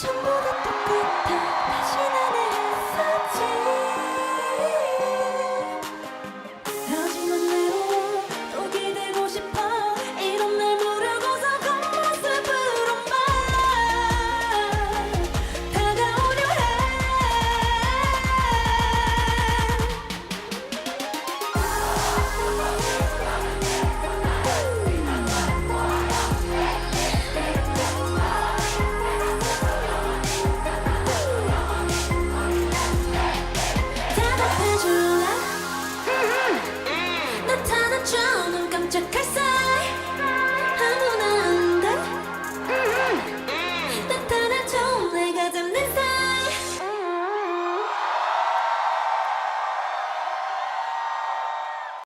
전부 다 똑같아. 다시 나